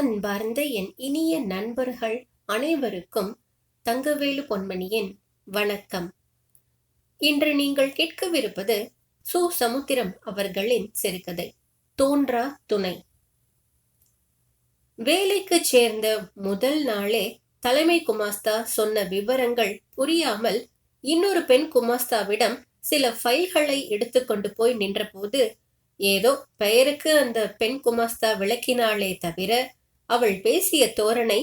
அன்பார்ந்த என் இனிய நண்பர்கள் அனைவருக்கும் தங்கவேலு பொன்மணியின் வணக்கம். இன்று நீங்கள் கேட்கவிருப்பது சு. சமுத்திரம் அவர்களின் சிறுகதை தோன்றா துணை. வேலைக்கு சேர்ந்த முதல் நாளே தலைமை குமாஸ்தா சொன்ன விவரங்கள் புரியாமல் இன்னொரு பெண் குமாஸ்தாவிடம் சில ஃபைல்களை எடுத்துக்கொண்டு போய் நின்றபோது ஏதோ பெயருக்கு அந்த பெண் குமாஸ்தா விளக்கினாளே தவிர அவள் பேசிய தோரணை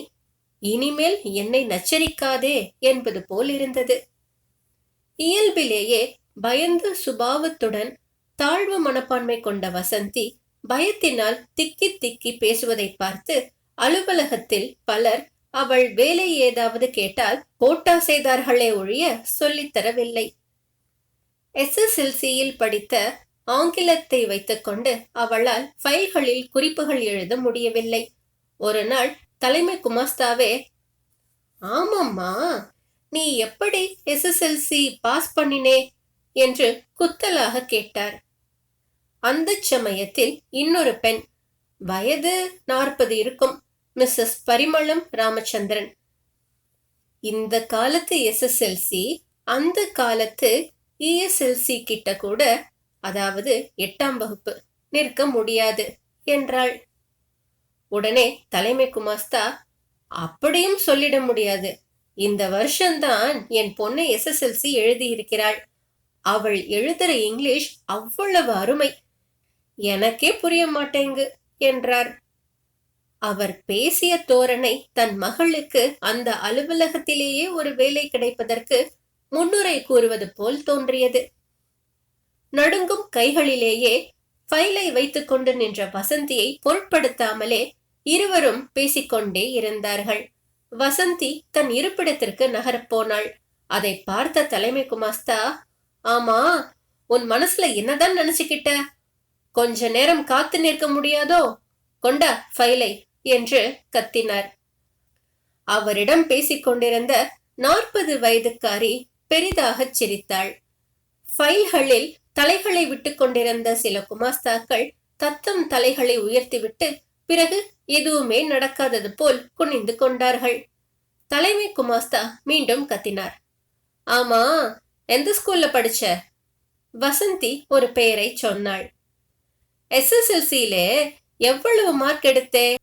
இனிமேல் என்னை நச்சரிக்காதே என்பது போல் இருந்தது. இயல்பிலேயே பயந்து சுபாவத்துடன் தாழ்வு மனப்பான்மை கொண்ட வசந்தி பயத்தினால் திக்கி திக்கி பேசுவதை பார்த்து அலுவலகத்தில் பலர் அவள் வேலை ஏதாவது கேட்டால் போட்டா செய்தார்களே ஒழிய சொல்லித் தரவில்லை. எஸ்எஸ்எல்சியில் படித்த ஆங்கிலத்தை வைத்துக்கொண்டு அவளால் ஃபைல்களில் குறிப்புகள் எழுத முடியவில்லை. ஒரு நாள் தலைமை குமாஸ்தாவே ஆமாம்மா நீ எப்படி எஸ்எஸ்எல்சி பாஸ் பண்ணினே? என்று குத்தலாக கேட்டார். அந்த சமயத்தில் இன்னொரு பெண் வயது நாற்பது இருக்கும் மிஸ்ஸஸ் பரிமளம் ராமச்சந்திரன். இந்த காலத்து எஸ்எஸ்எல்சி அந்த காலத்து இஎஸ்எல்சி கிட்ட கூட அதாவது எட்டாம் வகுப்பு நிற்க முடியாது என்றாள். உடனே தலைமை குமாஸ்தா அப்படியும் சொல்லிட முடியாது. இந்த வருஷம்தான் என் பொண்ணு எஸ்எஸ்எல்சி எழுதியிருக்கிறாள். அவள் எழுதுற இங்கிலீஷ் அவ்வளவு அருமை. எனக்கே புரிய மாட்டேங்கு என்றார். அவர் பேசிய தோரணை தன் மகளுக்கு அந்த அலுவலகத்திலேயே ஒரு வேலை கிடைப்பதற்கு முன்னுரை கூறுவது போல் தோன்றியது. நடுங்கும் கைகளிலேயே ஃபைலை வைத்துக்கொண்டு நின்ற வசந்தியை பொருட்படுத்தாமலே இருவரும் பேசிக்கொண்டே இருந்தார்கள். வசந்தி தன் இருப்பிடத்திற்கு நகரப்போனாள். அதை பார்த்த தலைமை குமாஸ்தா ஆமா உன் மனசுல என்னதான் நினைச்சுக்கிட்ட? கொஞ்ச நேரம் காத்து நிற்க முடியாதோ? கொண்டா ஃபைலை என்று கத்தினார். அவரிடம் பேசிக்கொண்டிருந்த நாற்பது வயதுக்காரி பெரிதாகச் சிரித்தாள். ஃபைல்களில் தலைகளை விட்டுக் கொண்டிருந்த சில குமாஸ்தாக்கள் தத்தம் தலைகளை உயர்த்திவிட்டு பிறகு எதுவுமே நடக்காதது போல் குனிந்து கொண்டார்கள். தலைமை குமாஸ்தா மீண்டும் கத்தினார். ஆமா எந்த ஸ்கூல்ல படிச்ச? வசந்தி ஒரு பெயரை சொன்னாள். எஸ்எஸ்எல்சியில எவ்வளவு மார்க் எடுத்தே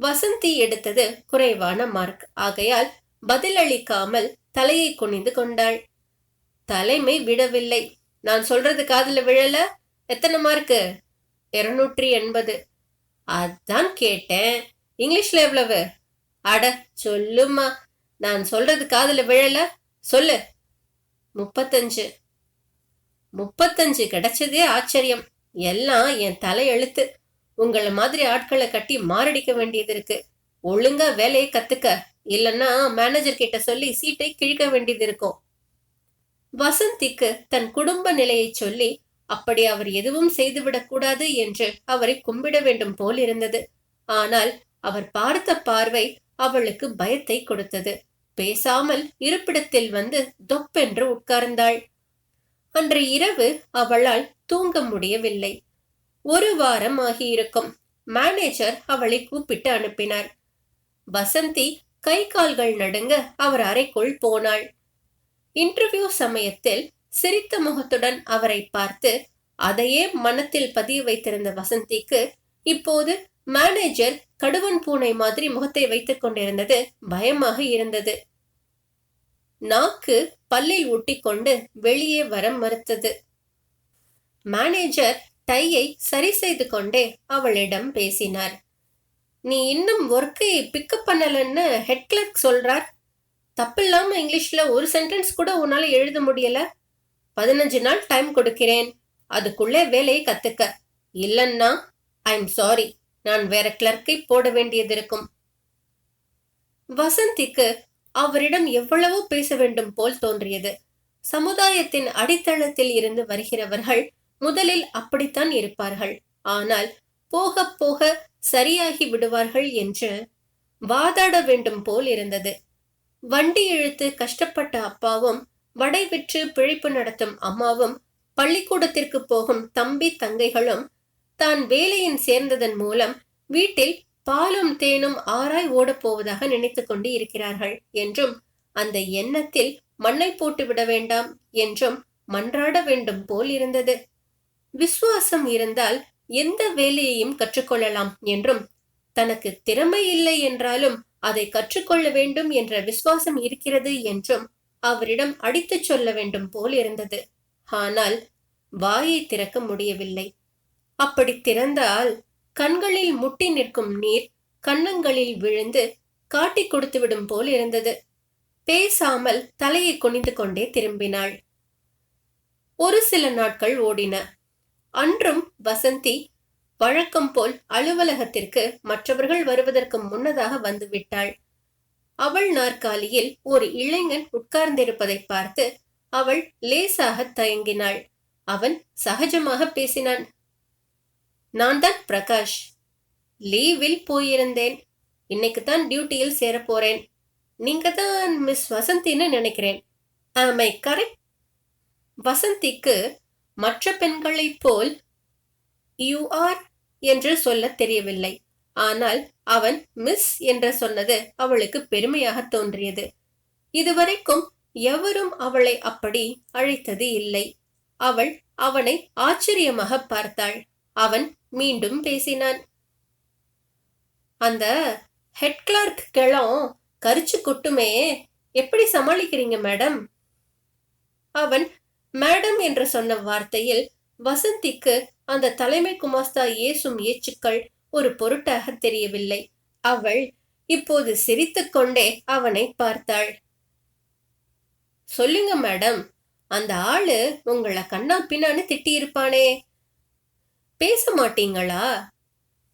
வசந்தி எடுத்தது குறைவான மார்க் ஆகையால் பதிலளிக்காமல் தலையை குனிந்து கொண்டாள். தலைமை விடவில்லை. நான் சொல்றது காதில் விழல. எத்தனை மார்க்கு இருநூற்றி எண்பது. அதான் கேட்டேன். இங்கிலீஷ்ல எவ்வளவு? அட சொல்லுமா நான் சொல்றது காதில் விழல. சொல்லு. முப்பத்தஞ்சு. முப்பத்தஞ்சு கிடைச்சதே ஆச்சரியம். எல்லாம் என் தலையெழுத்து உங்களை மாதிரி ஆட்களை கட்டி மாரடிக்க வேண்டியது இருக்கு. ஒழுங்கா வேலையை கத்துக்க. இல்லைன்னா மேனேஜர் கிட்ட சொல்லி சீட்டை கிழிக்க வேண்டியது இருக்கும். வசந்திக்கு தன் குடும்ப நிலையை சொல்லி அப்படி அவர் எதுவும் செய்துவிடக் கூடாது என்று அவரை கும்பிட வேண்டும் போல் இருந்தது. ஆனால் அவர் பார்த்த பார்வை அவளுக்கு பயத்தை கொடுத்தது. பேசாமல் இருப்பிடத்தில் வந்து தொப்பென்று உட்கார்ந்தாள். அன்று இரவு அவளால் தூங்க முடியவில்லை. ஒரு வாரம் ஆகியிருக்கும். மேனேஜர் அவளை கூப்பிட்டு அனுப்பினார். வசந்தி கை கால்கள் நடுங்க அவர் அறைக்குள் போனாள். இன்டர்வியூ சமயத்தில் சிரித்த முகத்துடன் அவரை பார்த்து அதையே மனத்தில் பதிய வைத்திருந்த வசந்திக்கு இப்போது மேனேஜர் கடுவன் பூனை மாதிரி முகத்தை வைத்துக் கொண்டிருந்தது பயமாக இருந்தது. நாக்கு பல்லில் ஒட்டிக்கொண்டு வெளியே வர மறுத்தது. மேனேஜர் டையை சரி செய்து கொண்டே அவளிடம் பேசினார். நீ இன்னும் ஒர்க்கை பிக்கப் பண்ணலன்னு ஹெட் கிளர்க் சொல்றார். தப்பில்லாம இங்கிலீஷ்ல ஒரு சென்டென்ஸ் கூட உன்னால எழுத முடியல. பதினஞ்சு நாள் டைம் கொடுக்கிறேன். அதுக்குள்ளே வேலையை கத்துக்க. இல்லன்னா ஐ எம் சாரி நான் வேற கிளர்க்கை போட வேண்டியது இருக்கும். வசந்திக்கு அவரிடம் எவ்வளவோ பேச வேண்டும் போல் தோன்றியது. சமுதாயத்தின் அடித்தளத்தில் இருந்து வருகிறவர்கள் முதலில் அப்படித்தான் இருப்பார்கள். ஆனால் போக போக சரியாகி விடுவார்கள் என்று வாதாட வேண்டும் போல் இருந்தது. வண்டி இழுத்து கஷ்டப்பட்ட அப்பாவும் வடை விற்று பிழைப்பு நடத்தும் அம்மாவும் பள்ளிக்கூடத்திற்கு போகும் தம்பி தங்கைகளும் தான் வேலையின் சேர்ந்ததன் மூலம் வீட்டில் பாலும் தேனும் ஆராய் ஓடப் போவதாக நினைத்துக் கொண்டு இருக்கிறார்கள் என்றும் அந்த எண்ணத்தில் மண்ணை போட்டு விட வேண்டாம் என்றும் மன்றாட வேண்டும் போல் இருந்தது. விசுவாசம் இருந்தால் எந்த வேலையையும் கற்றுக்கொள்ளலாம் என்றும் தனக்கு திறமை இல்லை என்றாலும் அதை கற்றுக்கொள்ள வேண்டும் என்ற விசுவாசம் இருக்கிறது என்றும் அவரிடம் அடித்துச் சொல்ல வேண்டும் போல் இருந்தது. ஆனால் வாயை திறக்க முடியவில்லை. அப்படி திறந்தால் கண்களில் முட்டி நிற்கும் நீர் கன்னங்களில் விழுந்து காட்டி கொடுத்துவிடும் போல் இருந்தது. பேசாமல் தலையை குனிந்து கொண்டே திரும்பினாள். ஒரு சில நாட்கள் ஓடின. அன்றும் வசந்தி வழக்கம் போல் அலுவலகத்திற்கு மற்றவர்கள் வருவதற்கு முன்னதாக வந்துவிட்டாள். அவள் நாற்காலியில் ஒரு இளைஞன் உட்கார்ந்திருப்பதை பார்த்து அவள் லேசாக தயங்கினாள். அவன் சகஜமாக பேசினான். நான் தான் பிரகாஷ். லீவில் போயிருந்தேன். இன்னைக்கு தான் டியூட்டியில் சேரப்போறேன். நீங்க தான் மிஸ் வசந்தின்னு நினைக்கிறேன். ஆமை கரெக்ட். வசந்திக்கு மற்ற பெண்களைப் போல் யூ ஆர் என்று சொல்ல தெரியவில்லை. ஆனால் அவன் மிஸ் என்று சொன்னது அவளுக்கு பெருமையாக தோன்றியது. இதுவரைக்கும் எவரும் அவளை அப்படி அழைத்தது இல்லை. அவள் அவனை ஆச்சரியமாக பார்த்தாள். அவன் மீண்டும் பேசினான். அந்த ஹெட் கிளார்க் கிளம் கரிச்சு கொட்டுமே. எப்படி சமாளிக்கிறீங்க மேடம்? அவன் மேடம் என்று சொன்ன வார்த்தையில் வசந்திக்கு அந்த தலைமை குமாஸ்தா ஏசும் ஏச்சுக்கள் ஒரு பொருட்டாக தெரியவில்லை. அவள் இப்போது சிரித்துக்கொண்டே அவனை பார்த்தாள். சொல்லுங்க மேடம் அந்த ஆளு உங்களை கண்ணா பின்னான்னு திட்டியிருப்பானே. பேச மாட்டீங்களா?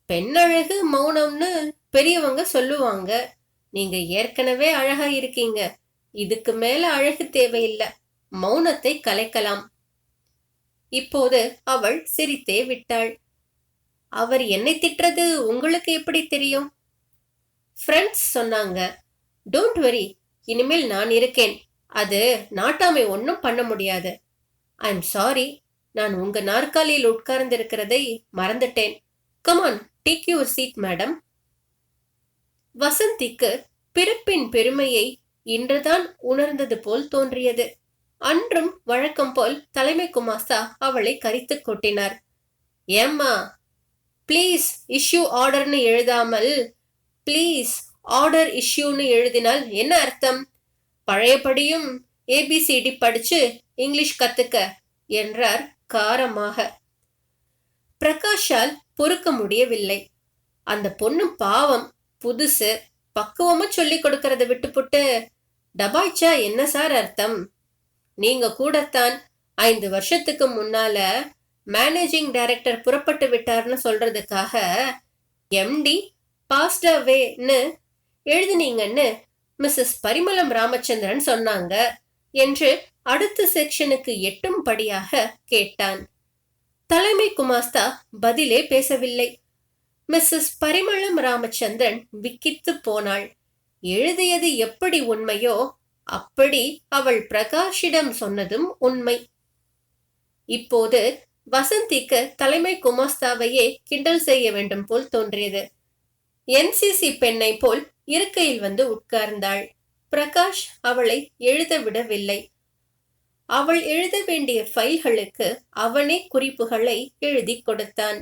பெண்ணழகு மௌனம்னு பெரியவங்க சொல்லுவாங்க. நீங்க ஏற்கனவே அழகா இருக்கீங்க. இதுக்கு மேல அழகு தேவையில்லை. மௌனத்தை கலைக்கலாம். இப்போது அவள் சிரித்தே விட்டாள். அவர் என்னை திட்டுறது உங்களுக்கு எப்படி தெரியும்? ஃப்ரெண்ட்ஸ் சொன்னாங்க. டோன்ட் வரி இனிமேல் நான் இருக்கேன். அது நாட்டாமை ஒன்றும் பண்ண முடியாது. ஐ எம் சாரி நான் உங்க நாற்காலியில் உட்கார்ந்திருக்கிறதை மறந்துட்டேன். Come on take your seat madam வசந்திக்கு பிறப்பின் பெருமையை இன்றுதான் உணர்ந்தது போல் தோன்றியது. அன்றும் வழக்கம் போல் தலைமை குமாஸ்தா அவளை கரித்து கொட்டினார். ஏம்மா ப்ளீஸ் இஷ்யூ ஆர்டர்னு எழுதாமல் ப்ளீஸ் ஆர்டர் இஷ்யூன்னு எழுதினால் என்ன அர்த்தம்? பழையபடியும் ஏபிசிடி படிச்சு இங்கிலீஷ் கத்துக்க என்றார் காரமாக. பிரகாஷால் பொறுக்க முடியவில்லை. அந்த பொண்ணு பாவம் புதுசு பக்குவமா சொல்லி கொடுக்கறத விட்டுப்புட்டு டபாய்ச்சா என்ன சார் அர்த்தம்? நீங்க கூடத்தான் ஐந்து வருஷத்துக்கு முன்னால மேனேஜிங் டைரக்டர் புறப்பட்டு விட்டார்னு சொல்றதுக்காக எம்டி பாஸ்ட் அவேன்னு எழுதினீங்கன்னு மிஸ்ஸஸ் பரிமளம் ராமச்சந்திரன் சொன்னாங்க என்று அடுத்த செக்ஷனுக்கு எட்டும் படியாக கேட்டான். தலைமை குமாஸ்தா பதிலே பேசவில்லை. மிஸ்ஸஸ் பரிமளம் ராமச்சந்திரன் விக்கித்து போனாள். எழுதியது எப்படி உண்மையோ அப்படி அவள் பிரகாஷிடம் சொன்னதும் உண்மை. இப்போது வசந்திக்கு தலைமை குமாஸ்தாவையே கிண்டல் செய்ய வேண்டும் போல் தோன்றியது. என்சிசி பெண்ணை போல் இருக்கையில் வந்து உட்கார்ந்தாள். பிரகாஷ் அவளை எழுத விடவில்லை. அவள் எழுத வேண்டிய ஃபைல்களுக்கு அவனே குறிப்புகளை எழுதி கொடுத்தான்.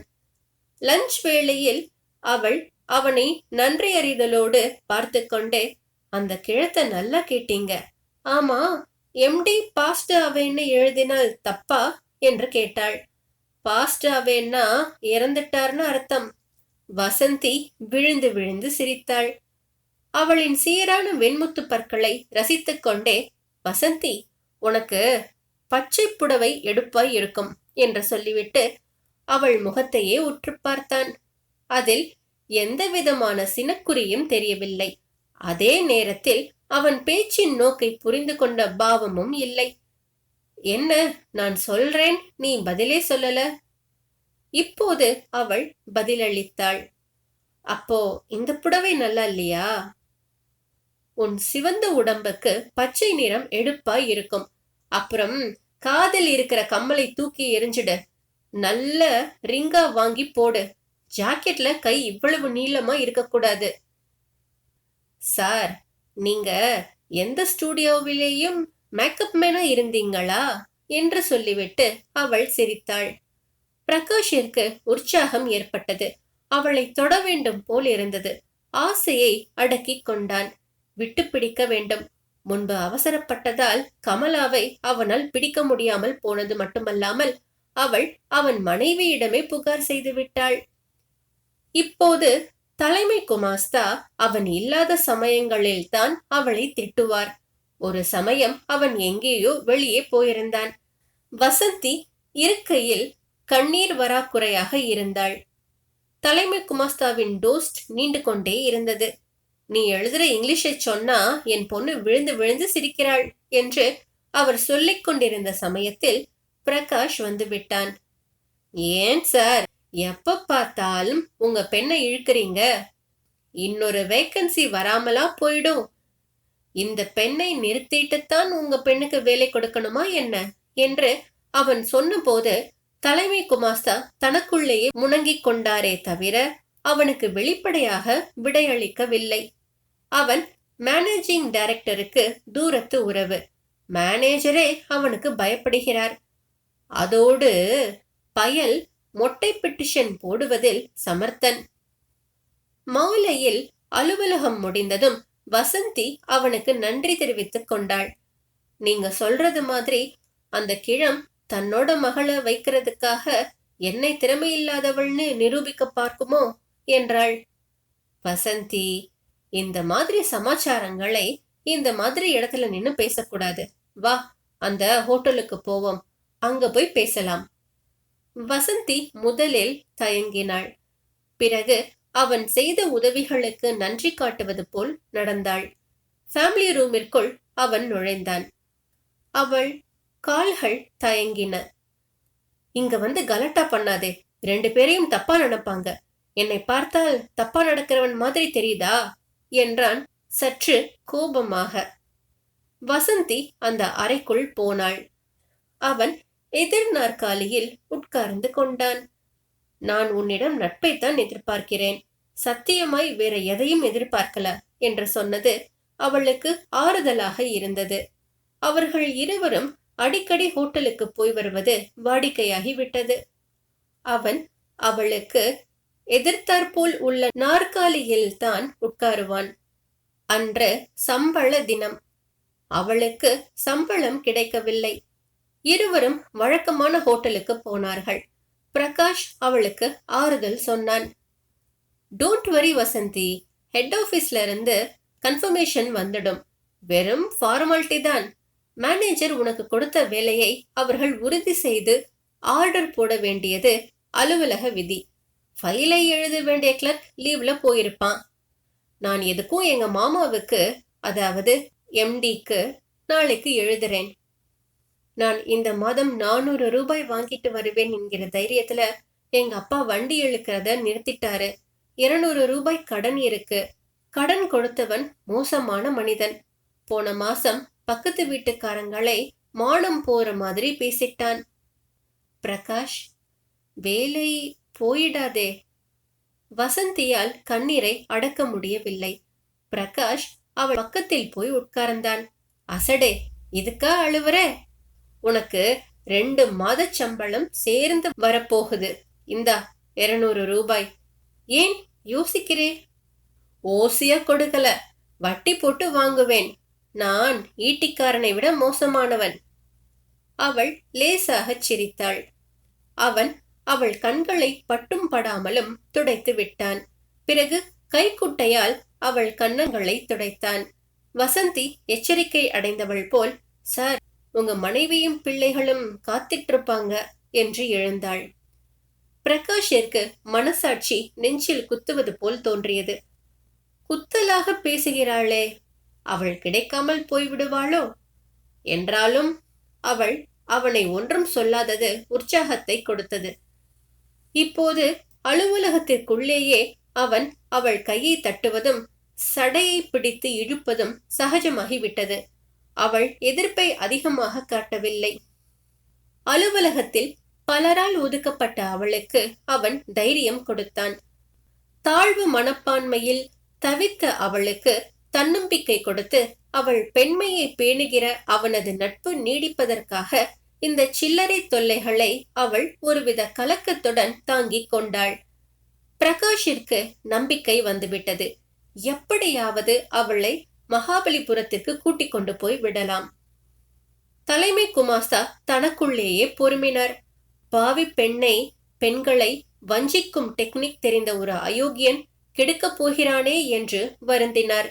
லஞ்ச் வேளையில் அவள் அவனை நன்றி அறிதலோடு பார்த்து கொண்டே அந்த கிழத்தை நல்லா கேட்டீங்க. ஆமா எம்டி பாஸ்ட் அவேன்னு எழுதினால் தப்பா? என்று கேட்டாள். பாஸ்ட் அவேன்னா இறந்துட்டார்னு அர்த்தம். வசந்தி விழுந்து விழுந்து சிரித்தாள். அவளின் சீரான வெண்முத்து பற்களை ரசித்துக் கொண்டே வசந்தி உனக்கு பச்சை புடவை எடுப்பாய் இருக்கும் என்று சொல்லிவிட்டு அவள் முகத்தையே உற்று பார்த்தான். அதில் எந்த விதமான சினக்குறியும் தெரியவில்லை. அதே நேரத்தில் அவன் பேச்சின் நோக்கை புரிந்து கொண்ட பாவமும் இல்லை. என்ன நான் சொல்றேன்? நீ பதிலே சொல்லல? இப்போது அவள் பதிலளித்தாள். அப்போ இந்த புடவை நல்லா இல்லையா? உன் சிவந்த உடம்புக்கு பச்சை நிறம் எடுப்பாய் இருக்கும். அப்புறம் காதில் இருக்கிற கம்மலை தூக்கி எரிஞ்சிடு நல்ல ரிங்கா வாங்கி போடு. ஜாக்கெட்ல கை இவ்வளவு நீளமா இருக்கக்கூடாது. சார் நீங்க எந்த ஸ்டூடியோவிலேயும் மேக்கப் மேனா இருந்தீங்களா? என்று சொல்லிவிட்டு அவள் சிரித்தாள். பிரகாஷிற்கு உற்சாகம் ஏற்பட்டது. அவளை தொட வேண்டும் போல் இருந்தது. ஆசையை அடக்கிக் கொண்டான். விட்டு பிடிக்க வேண்டும். முன்பு அவசரப்பட்டதால் கமலாவை அவனால் பிடிக்க முடியாமல் போனது மட்டுமல்லாமல் அவள் அவன் மனைவியிடமே புகார் செய்து விட்டாள். இப்போது தலைமை குமாஸ்தா அவன் இல்லாத சமயங்களில் தான் அவளை திட்டுவார். ஒரு சமயம் அவன் எங்கேயோ வெளியே போயிருந்தான். வசந்தி இருக்கையில் கண்ணீர் வராக்குறையாக இருந்தாள். தலைமை குமாஸ்தாவின் டோஸ்ட் நீண்டு கொண்டே இருந்தது. நீ எழுதுற இங்கிலீஷை சொன்னா என் பொண்ணு விழுந்து விழுந்து சிரிக்கிறாள் என்று அவர் சொல்லிக் கொண்டிருந்த சமயத்தில் பிரகாஷ் வந்து விட்டான். ஏன் சார்? எப்ப பார்த்தாலும் உங்க பெண்ணை இழுக்கிறீங்க? இன்னொரு வேக்கன்சி வராமலா போயிடும். இந்த பெண்ணை நிறுத்திட்டுத்தான் உங்க பெண்ணுக்கு வேலை கொடுக்கணுமா என்ன? என்று அவன் சொன்னபோது தலைமை குமாஸ்தா தனக்குள்ளேயே முணங்கிக் கொண்டாரே தவிர அவனுக்கு வெளிப்படையாக விடையளிக்கவில்லை. அவன் மேனேஜிங் டைரக்டருக்கு தூரத்து உறவு. மேனேஜரே அவனுக்கு பயப்படுகிறார். அதோடு பயல் மொட்டை பெட்டிஷன் போடுவதில் சமர்த்தன். மாலையில் அலுவலகம் முடிந்ததும் வசந்தி அவனுக்கு நன்றி தெரிவித்துக் கொண்டாள். நீங்க சொல்றது மாதிரி அந்த கிழம் தன்னோட மகளை வைக்கிறதுக்காக என்னை திறமையில்லாதவள்னு நிரூபிக்க பார்க்குமோ? என்றாள். வசந்தி இந்த மாதிரி சமாச்சாரங்களை இந்த மாதிரி இடத்துல நின்னு பேசக்கூடாது. வா அந்த ஹோட்டலுக்கு போவோம். அங்க போய் பேசலாம். வசந்தி முதலில் தயங்கினாள். பிறகு அவன் செய்த உதவிகளுக்கு நன்றி காட்டுவது போல் நடந்தாள். ஃபேமிலி ரூமிற்குள் அவன் நுழைந்தான். அவள் கால்கள் தயங்கின. இங்க வந்து கலட்டா பண்ணாதே. ரெண்டு பேரையும் தப்பா நினைப்பாங்க. என்னை பார்த்தால் தப்பா நடக்கிறவன் மாதிரி தெரியுதா? என்றான் சற்று கோபமாக. வசந்தி அந்த அறைக்குள் போனாள். அவன் எதிர் நாற்காலியில் உட்கார்ந்து கொண்டான். நான் உன்னிடம் நட்பைத்தான் எதிர்பார்க்கிறேன். சத்தியமாய் வேற எதையும் எதிர்பார்க்கல என்று சொன்னது அவளுக்கு ஆறுதலாக இருந்தது. அவர்கள் இருவரும் அடிக்கடி ஹோட்டலுக்கு போய் வருவது வாடிக்கையாகி விட்டது. அவன் அவளுக்கு எதிர்த்தாற்போல் உள்ள நாற்காலியில் தான் உட்காருவான். அன்று சம்பள தினம். அவளுக்கு சம்பளம் கிடைக்கவில்லை. இருவரும் வழக்கமான ஹோட்டலுக்கு போனார்கள். பிரகாஷ் அவளுக்கு ஆறுதல் சொன்னான். Don't worry Vasanthi. ஹெட் ஆஃபீஸ்ல இருந்து கன்ஃபர்மேஷன் வந்துடும். வெறும் ஃபார்மாலிட்டி தான். மேனேஜர் உனக்கு கொடுத்த வேலையை அவர்கள் உறுதி செய்து ஆர்டர் போட வேண்டியது அலுவலக விதி. ஃபைலை எழுத வேண்டிய கிளர்க் லீவ்ல போயிருப்பான். நான் எதுக்கும் எங்க மாமாவுக்கு அதாவது எம்டிக்கு நாளைக்கு எழுதுறேன். நான் இந்த மாதம் நானூறு ரூபாய் வாங்கிட்டு வருவேன் என்கிற தைரியத்துல எங்க அப்பா வண்டி இழுக்கிறத நிறுத்திட்டாரு. இருநூறு ரூபாய் கடன் இருக்கு. கடன் கொடுத்தவன் மோசமான மனிதன். போன மாசம் பக்கத்து வீட்டுக்காரங்களை மானம் போற மாதிரி பேசிட்டான். பிரகாஷ் வேலை போயிடாதே. வசந்தியால் கண்ணீரை அடக்க முடியவில்லை. பிரகாஷ் அவள் பக்கத்தில் போய் உட்கார்ந்தான். அசடே இதுக்கா அழுவுற? உனக்கு ரெண்டு மாத சம்பளம் சேர்ந்து வரப்போகுது. இந்தா இருநூறு ரூபாய். ஏன் யோசிக்கிறே? ஓசியா கொடுக்கல. வட்டி போட்டு வாங்குவேன். நான் ஈட்டிக்காரனை விட மோசமானவன். அவள் லேசாகச் சிரித்தாள். அவன் அவள் கண்களை பட்டும் படாமலும் துடைத்து விட்டான். பிறகு கைக்குட்டையால் அவள் கன்னங்களை துடைத்தான். வசந்தி எச்சரிக்கை அடைந்தவள் போல் சார் உங்க மனைவியும் பிள்ளைகளும் காத்திட்டிருப்பாங்க என்று எழுந்தாள். பிரகாஷிற்கு மனசாட்சி நெஞ்சில் குத்துவது போல் தோன்றியது. குத்தலாக பேசுகிறாளே அவள் கிடைக்காமல் போய்விடுவாளோ? என்றாலும் அவள் அவனை ஒன்றும் சொல்லாதது உற்சாகத்தை கொடுத்தது. இப்போது அலுவலகத்திற்குள்ளேயே அவன் அவள் கையை தட்டுவதும் சடையை பிடித்து இழுப்பதும் சகஜமாகிவிட்டது. அவள் எதிர்ப்பை அதிகமாக காட்டவில்லை. அலுவலகத்தில் பலரால் ஒதுக்கப்பட்ட அவளுக்கு அவன் தைரியம் கொடுத்தான். தாழ்வு மனப்பான்மையில் தவித்த அவளுக்கு தன்னம்பிக்கை கொடுத்து அவள் பெண்மையை பேணுகிற அவனது நட்பு நீடிப்பதற்காக இந்த சில்லறை தொல்லைகளை அவள் ஒருவித கலக்கத்துடன் தாங்கிக் கொண்டாள். பிரகாஷிற்கு நம்பிக்கை வந்துவிட்டது. எப்படியாவது அவளை மகாபலிபுரத்திற்கு கூட்டிக் கொண்டு போய் விடலாம். தலைமை குமாஸ்தா தனக்குள்ளேயே பொறுமினார். பாவி பெண்ணை பெண்களை வஞ்சிக்கும் டெக்னிக் தெரிந்த ஒரு அயோக்கியன் கெடுக்கப் போகிறானே என்று வருந்தினார்.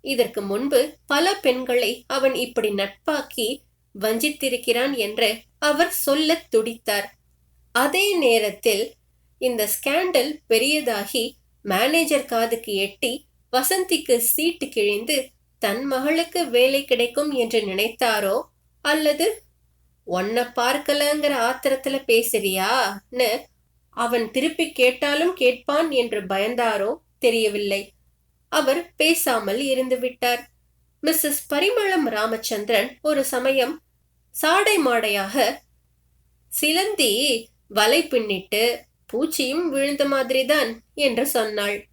இதற்கு முன்பு பல பெண்களை அவன் இப்படி நட்பாக்கி வஞ்சித்திருக்கிறான் என்று அவர் சொல்ல துடித்தார். அதே நேரத்தில் இந்த ஸ்கேண்டல் பெரியதாகி மேனேஜர் காதுக்கு எட்டி வசந்திக்கு சீட்டு கிழிந்து தன் மகளுக்கு வேலை கிடைக்கும் என்று நினைத்தாரோ? அல்லது உன்னை பார்க்கலங்கிற ஆத்திரத்துல பேசுறியான்னு அவன் திருப்பி கேட்டாலும் கேட்பான் என்று பயந்தாரோ? தெரியவில்லை. அவர் பேசாமல் இருந்து விட்டார். மிஸ்ஸஸ் பரிமளம் ராமச்சந்திரன் ஒரு சமயம் சாடை மாடையாக சிலந்தி வலை பின்னிட்டு பூச்சியும் விழுந்த மாதிரிதான் என்று சொன்னாள்.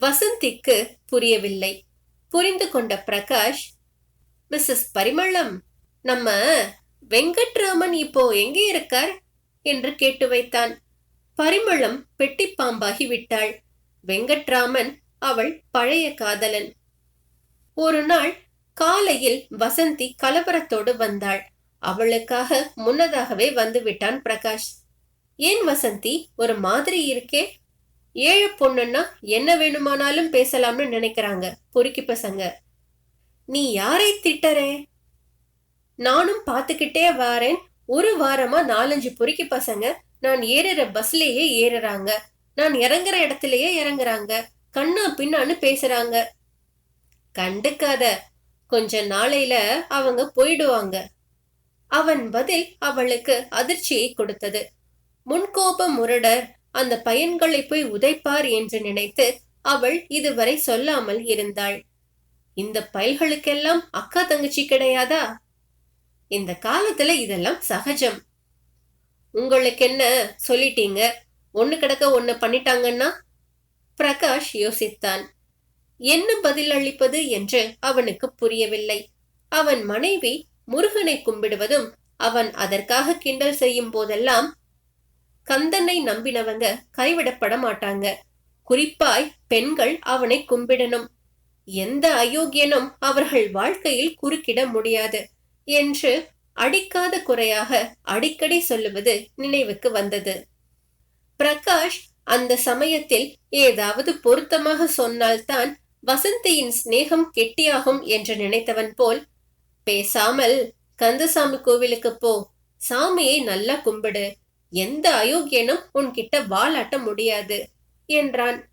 வசந்திக்கு புரியவில்லை. புரிந்து கொண்ட பிரகாஷ் மிஸ்ஸஸ் பரிமளம் நம்ம வெங்கட்ராமன் இப்போ எங்கே இருக்கார்? என்று கேட்டு வைத்தான். பரிமளம் பெட்டி பாம்பாகி விட்டாள். வெங்கட்ராமன் அவள் பழைய காதலன். ஒரு நாள் காலையில் வசந்தி கலவரத்தோடு வந்தாள். அவளுக்காக முன்னதாகவே வந்து விட்டான் பிரகாஷ். ஏன் வசந்தி ஒரு மாதிரி இருக்கே? ஏழு பொண்ணுன்னா என்ன வேணுமானாலும் பேசலாம்னு நினைக்கிறாங்க பொறுக்கி பசங்க. நீ யாரை திட்டறே? நானும் பார்த்துக்கிட்டே வாரேன். ஒரு வாரமா நாலஞ்சு பொறுக்கி பசங்க நான் ஏறுற பஸ்லயே ஏறுறாங்க. நான் இறங்குற இடத்துலயே இறங்குறாங்க. கண்ணா பின்னான்னு பேசுறாங்க. கண்டுக்காத. கொஞ்ச நாளையில அவங்க போயிடுவாங்க. அவன் பதில் அவளுக்கு அதிர்ச்சியை கொடுத்தது. முன்கோப முரடர் அந்த பையன்களை போய் உதைப்பார் என்று நினைத்து அவள் இதுவரை சொல்லாமல் இருந்தாள். இந்த பயல்களுக்கெல்லாம் அக்கா தங்கச்சி கிடையாதா? இந்த காலத்துல இதெல்லாம் சகஜம். உங்களுக்கு என்ன சொல்லிட்டீங்க? ஒண்ணு கிடக்க ஒண்ணு பண்ணிட்டாங்கன்னா? பிரகாஷ் யோசித்தான். என்ன பதில் அளிப்பது என்று அவனுக்கு புரியவில்லை. அவன் மனைவி முருகனை கும்பிடுவதும் அவன் அதற்காக கிண்டல் செய்யும் போதெல்லாம் கந்தனை நம்பினவங்க கைவிடப்பட மாட்டாங்க குறிப்பாய் பெண்கள் அவனை கும்பிடணும். எந்த அயோக்கியனும் அவர்கள் வாழ்க்கையில் குறுக்கிட முடியாது என்று அடிக்காத குறையாக அடிக்கடி சொல்லுவது நினைவுக்கு வந்தது. பிரகாஷ் அந்த சமயத்தில் ஏதாவது பொருத்தமாக சொன்னால்தான் வசந்தியின் சிநேகம் கெட்டியாகும் என்று நினைத்தவன் போல் பேசாமல் கந்தசாமி கோவிலுக்கு போ. சாமியை நல்லா கும்பிடு. எந்த அயோக்கியனும் உன்கிட்ட வாலாட்ட முடியாது என்றான்.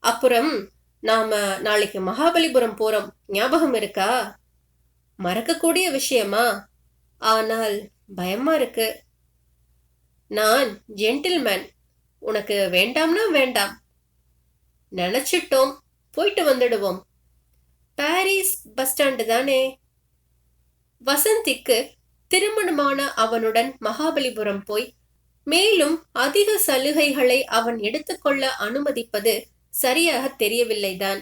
அப்புறம் நாம நாளைக்கு மகாபலிபுரம் போறோம். ஞாபகம் இருக்கா? மறக்கக்கூடிய விஷயமா? ஆனால் பயமா இருக்கு. நான் ஜென்டில்மேன் உனக்கு வேண்டாம்னா வேண்டாம். நினைச்சிட்டோம். போயிட்டு வந்துடுவோம். பாரிஸ் பஸ் ஸ்டாண்டு தானே? வசந்திக்கு திருமணமான அவனுடன் மகாபலிபுரம் போய் மேலும் அதிக சலுகைகளை அவன் எடுத்துக்கொள்ள அனுமதிப்பது சரியாக தெரியவில்லைதான்.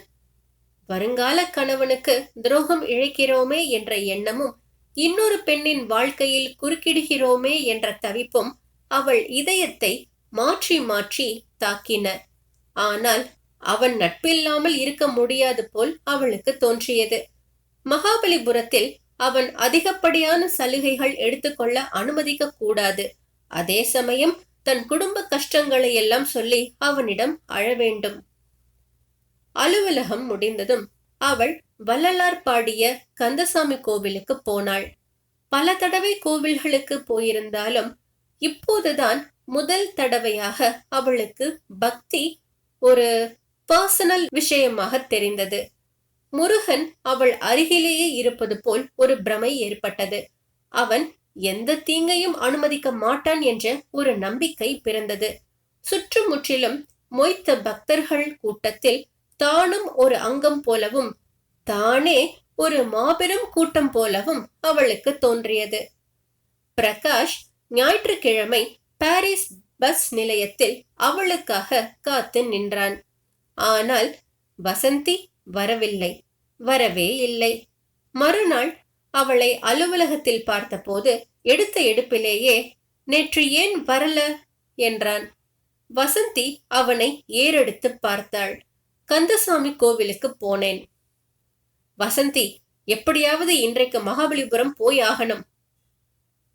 வருங்கால கணவனுக்கு துரோகம் இழைக்கிறோமே என்ற எண்ணமும் இன்னொரு பெண்ணின் வாழ்க்கையில் குறுக்கிடுகிறோமே என்ற தவிப்பும் அவள் இதயத்தை மாற்றி மாற்றி தாக்கின. ஆனால் அவன் நட்பில்லாமல் இருக்க முடியாது போல் அவளுக்கு தோன்றியது. மகாபலிபுரத்தில் அவன் அதிகப்படியான சலுகைகள் எடுத்துக்கொள்ள அனுமதிக்க கூடாது அதே சமயம் தன் குடும்ப கஷ்டங்களை எல்லாம் சொல்லி அவனிடம் அழ வேண்டும். அலுவலகம் முடிந்ததும் அவள் வள்ளலார் பாடிய கந்தசாமி கோவிலுக்கு போனாள். பல தடவை கோவில்களுக்கு போயிருந்தாலும் இப்போதுதான் முதல் தடவையாக அவளுக்கு பக்தி ஒரு பர்சனல் விஷயமாக தெரிந்தது. முருகன் அவள் அருகிலேயே இருப்பது போல் ஒரு பிரமை ஏற்பட்டது. அவன் எந்த தீங்கையும் அனுமதிக்க மாட்டான் என்ற ஒரு நம்பிக்கை பிறந்தது. சுற்றுமுற்றிலும் மொய்த்த பக்தர்கள் கூட்டத்தில் தானும் ஒரு அங்கம் போலவும் தானே ஒரு மாபெரும் கூட்டம் போலவும் அவளுக்கு தோன்றியது. பிரகாஷ் ஞாயிற்றுக்கிழமை பாரிஸ் பஸ் நிலையத்தில் அவளுக்காக காத்து நின்றான். ஆனால் வசந்தி வரவில்லை. வரவே இல்லை. மறுநாள் அவளை அலுவலகத்தில் பார்த்தபோது எடுத்த எடுப்பிலேயே நேற்று ஏன் வரல? என்றான். வசந்தி அவனை ஏறெடுத்து பார்த்தாள். கந்தசாமி கோவிலுக்கு போனேன். வசந்தி எப்படியாவது இன்றைக்கு மகாபலிபுரம் போய் ஆகணும்.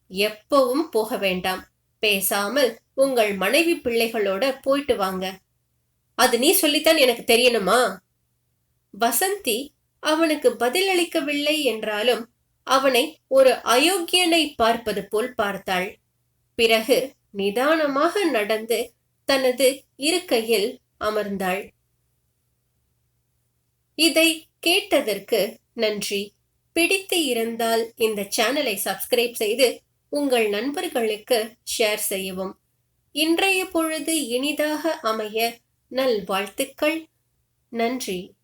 எப்பவும் போக வேண்டாம். பேசாமல் உங்கள் மனைவி பிள்ளைகளோட போயிட்டு வாங்க. அது நீ சொல்லித்தான் எனக்கு தெரியணுமா? வசந்தி அவனுக்கு பதிலளிக்கவில்லை என்றாலும் அவனை ஒரு அயோக்கியனை பார்ப்பது போல் பார்த்தாள். பிறகு நிதானமாக நடந்து தனது இருக்கையில் அமர்ந்தாள். இதை கேட்டதற்கு நன்றி. பிடித்து இருந்தால் இந்த சேனலை சப்ஸ்கிரைப் செய்து உங்கள் நண்பர்களுக்கு ஷேர் செய்யவும். இன்றைய பொழுது இனிதாக அமைய நல்வாழ்த்துக்கள். நன்றி.